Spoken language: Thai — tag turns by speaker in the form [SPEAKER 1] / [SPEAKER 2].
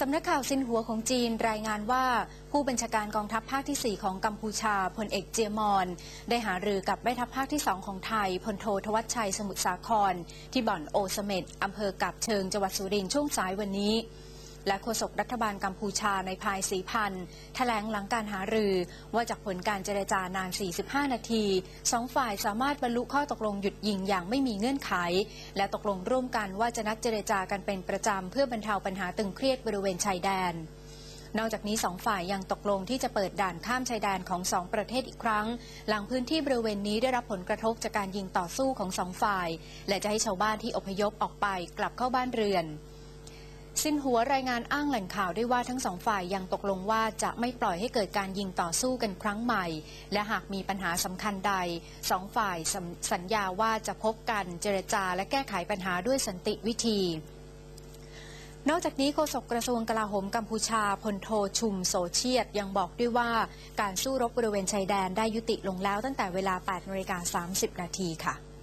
[SPEAKER 1] สำนักข่าวซินหัวของจีนรายงานว่า ผู้บัญชาการกองทัพภาคที่ 4 ของกัมพูชาพลเอกเจียมอน ได้หารือกับแม่ทัพภาคที่ 2 ของไทยพลโททวัชชัยสมุทรสาคร ที่บ่อนโอสเมดอำเภอกับเชิงจังหวัดสุรินทร์ช่วงสายวันนี้ และโฆษกรัฐบาลกัมพูชาในภายสีพันธ์แถลงหลังการหารือ ว่าจากผลการเจรจานาน 45 นาทีสองฝ่ายสามารถบรรลุข้อตกลงหยุดยิงอย่างไม่มีเงื่อนไข และตกลงร่วมกันว่าจะนัดเจรจากันเป็นประจำเพื่อบรรเทาปัญหาตึงเครียดบริเวณชายแดนนอกจากนี้สองฝ่ายยังตกลงที่จะเปิดด่านข้ามชายแดนของสองประเทศอีกครั้ง หลังพื้นที่บริเวณนี้ได้รับผลกระทบจากการยิงต่อสู้ของสองฝ่าย และจะให้ชาวบ้านที่อพยพออกไปกลับเข้าบ้านเรือน สินหัวรายงานอ้างแหล่งข่าวด้วยว่าทั้งสองฝ่ายยังตกลงว่าจะไม่ปล่อยให้เกิดการยิงต่อสู้กันครั้งใหม่ และหากมีปัญหาสำคัญใดสองฝ่ายสสัญญาว่าจะพบกันเจรจาและแก้ไขปัญหาด้วยสันติวิธีนอกจากนี้โฆษกกระทรวงกลาโหมกัมพูชาพลโทชุมโสเชียดยังบอกด้วยว่าการสู้รบบริเวณชายแดนได้ยุติลงแล้วตั้งแต่เวลา 8นาฬิกา30 นาทีค่ะ